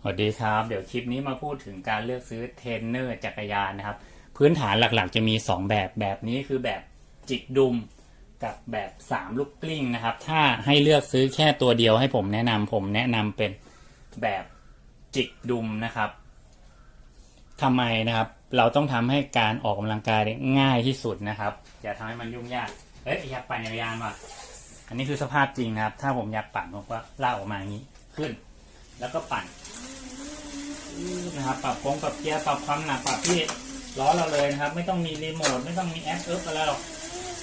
สวัสดีครับ เดี๋ยวคลิปนี้มาพูดถึงการเลือกซื้อเทรนเนอร์จักรยานนะครับ พื้นฐานหลักๆ จะมี 2 แบบแบบนี้คือแบบจิกดุมกับแบบ 3 ลูกกลิ้งนะครับ ถ้าให้เลือกซื้อแค่ตัวเดียวให้ผมแนะนำผมแนะนำเป็นแบบจิกดุมนะครับทำไมนะครับ เราต้องทำให้การออกกำลังกายง่ายที่สุดนะครับ อย่าทำให้มันยุ่งยากเอ้ยอยากปั่นจักรยานว่ะอันนี้คือสภาพจริงนะครับ ถ้าผมอยากปั่นผมก็ลากออกมาอย่างนี้ขึ้น แล้วก็ปั่น นะครับปรับโค้งปรับเกียร์ปรับความหนักปรับที่ล้อเราเลยนะครับ ไม่ต้องมีรีโมทไม่ต้องมีแอปเอิบอะไรหรอก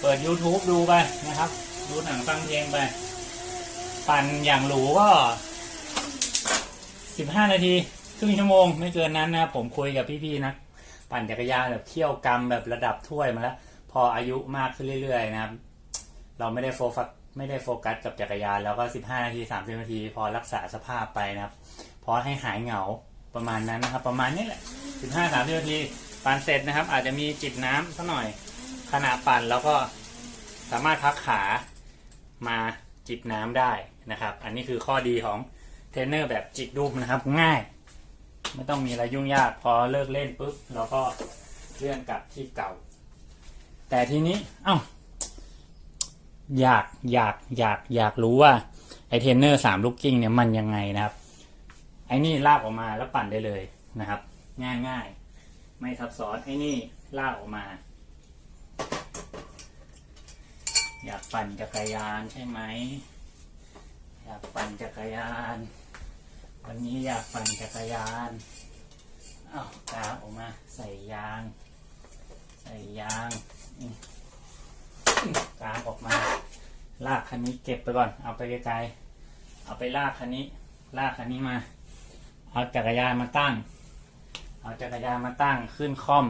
เปิด YouTube ดูไปนะครับ ดูหนังฟังเพลงไป ปั่นอย่างหรูก็สิบห้านาทีครึ่งชั่วโมงไม่เกินนั้นนะครับผมคุยกับพี่ๆนะ ปั่นจักรยานแบบเที่ยวกรรมแบบระดับถ้วยมาแล้ว พออายุมากขึ้นเรื่อย ๆ นะครับ เราไม่ได้โฟกัสไม่ได้โฟกัสกับจักรยาน แล้วก็สิบห้านาทีสามสิบนาที พอรักษาสภาพไปนะครับ พอให้หายเหงา ประมาณนั้นนะครับ ประมาณนี้แหละสิบห้าสามสิบนาทีปั่นเสร็จนะครับ อาจจะมีจิบน้ำสักหน่อยขณะปั่นแล้วก็สามารถพักขามาจิบน้ำได้นะครับ อันนี้คือข้อดีของเทรนเนอร์แบบจิกดุมนะครับ ง่าย ไม่ต้องมีอะไรยุ่งยากพอเลิกเล่นปุ๊บเราก็เลื่อนกลับที่เก่า แต่ทีนี้เอ้าอยากอยากอยากอยากรู้ว่าไอเทรนเนอร์สามลูกกิ้งเนี่ยมันยังไงนะครับ ไอ้นี่ลากออกมาแล้วปั่นได้เลยนะครับ ง่ายง่ายไม่ซับซ้อนไอ้นี่ลากออกมา อยากปั่นจักรยานใช่ไหมอยากปั่นจักรยาน วันนี้อยากปั่นจักรยานอ้าวกาออกมาใส่ยาง ใส่ยางกางออกมา ลากคันนี้เก็บไปก่อน เอาไปไกลๆเอาไปลากคันนี้ ลากคันนี้มา เอาจักรยานมาตั้ง เอาจักรยานมาตั้งขึ้นค่อม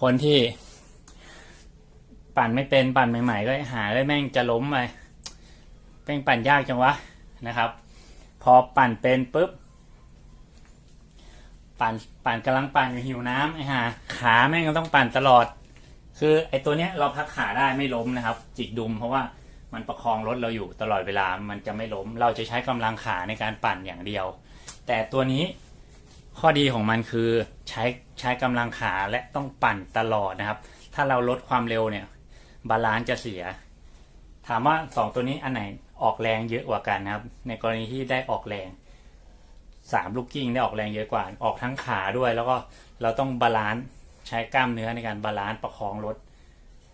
คนที่ ปั่นไม่เป็นปั่นใหม่ ๆ ก็หาเลยแม่งจะล้มไปแม่งปั่นยากจังวะนะครับ พอปั่นเป็นปุ๊บ ปั่นปั่นกำลังปั่นอยู่หิวน้ำไอ้ห่าขาแม่งก็ต้องปั่นตลอด คือไอ้ตัวเนี้ยเราพักขาได้ไม่ล้มนะครับ จิกดุมเพราะว่ามันประคองรถเราอยู่ตลอดเวลา มันจะไม่ล้ม เราจะใช้กำลังขาในการปั่นอย่างเดียว แต่ตัวนี้ข้อดีของมันคือใช้ใช้กำลังขาและต้องปั่นตลอดนะครับ ถ้าเราลดความเร็วเนี่ย บาลานซ์จะเสีย ถามว่าสองตัวนี้อันไหนออกแรงเยอะกว่ากันนะครับ ในกรณีที่ได้ออกแรงสามลูกกิ้งได้ออกแรงเยอะกว่า ออกทั้งขาด้วย แล้วก็เราต้องบาลานซ์ใช้กล้ามเนื้อในการบาลานซ์ประคองรถ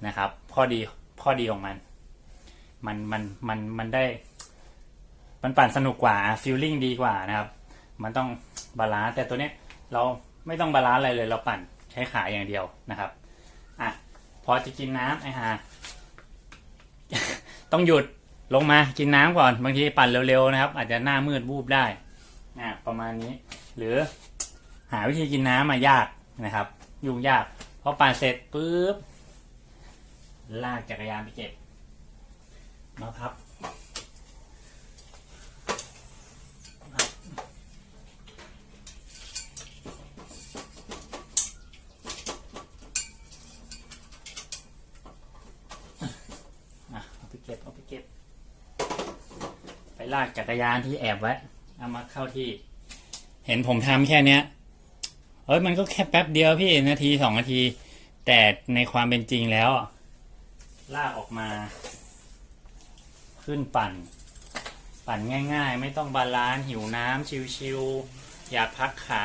นะครับ ข้อดีข้อดีของมัน มันมันมันมันได้ มันปั่นสนุกกว่าฟีลลิ่งดีกว่านะครับ มันต้องบาลานซ์แต่ตัวเนี้ยเราไม่ต้องบาลานซ์อะไรเลยเราปั่นใช้ขาอย่างเดียวนะครับอะพอจะกินน้ำไอ้ห่าต้องหยุดลงมากินน้ำก่อนบางทีปั่นเร็วๆนะครับ อาจจะหน้ามืดวูบได้นะประมาณนี้ หรือหาวิธีกินน้ำมายากนะครับ ยุ่งยากพอปั่นเสร็จปุ๊บลากจักรยานไปเก็บมาพับ ลากจักรยานที่แอบไว้เอามาเข้าที่ เห็นผมทำแค่เนี้ยเฮ้ยมันก็แค่แป๊บเดียวพี่นาทีสองนาที แต่ในความเป็นจริงแล้ว ลากออกมา ขึ้นปั่น ปั่นง่าย ๆ ไม่ต้องบาลานหิวน้ำชิวๆอยากพักขา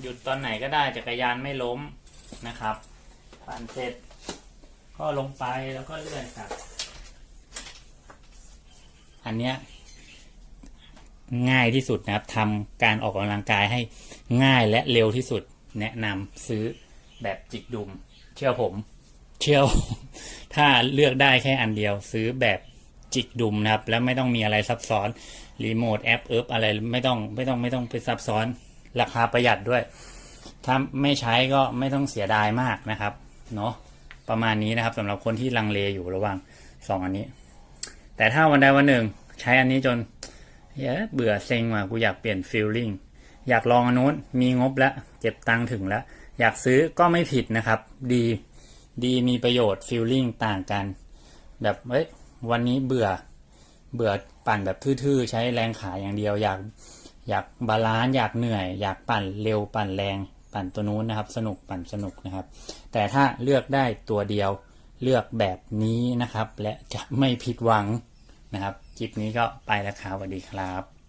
หยุดตอนไหนก็ได้จักรยานไม่ล้มนะครับ ปั่นเสร็จ ก็ลงไปแล้วก็เลื่อนกลับ อันเนี้ยง่ายที่สุดนะครับทำการออกกำลังกายให้ง่ายและเร็วที่สุด แนะนำซื้อแบบจิกดุม เชื่อผม เชื่อถ้าเลือกได้แค่อันเดียว ซื้อแบบจิกดุมนะครับ แล้วไม่ต้องมีอะไรซับซ้อนรีโมทแอปเอิบอะไรไม่ต้องไม่ต้องไม่ต้องไปซับซ้อนราคาประหยัดด้วย ถ้าไม่ใช้ก็ไม่ต้องเสียดายมากนะครับ เนาะประมาณนี้นะครับสำหรับคนที่ลังเลอยู่ระหว่างสองอันนี้ แต่ถ้าวันใดวันหนึ่ง ใช้อันนี้จนเยอะเบื่อเซ็งว่ะกูอยากเปลี่ยนฟีลลิ่งอยากลองอันนู้นมีงบแล้วเจ็บตังค์ถึงแล้ว อยากซื้อก็ไม่ผิดนะครับ ดีดีมีประโยชน์ฟีลลิ่งต่างกัน แบบเฮ้ยวันนี้เบื่อเบื่อปั่นแบบทื่อๆ ใช้แรงขาอย่างเดียว อยากอยากบาลานซ์อยากเหนื่อย อยากปั่นเร็วปั่นแรง ปั่นตัวนู้นนะครับ สนุกปั่นสนุกนะครับ แต่ถ้าเลือกได้ตัวเดียวเลือกแบบนี้นะครับ และจะไม่ผิดหวัง นะครับ คลิปนี้ก็ไปแล้วครับสวัสดีครับ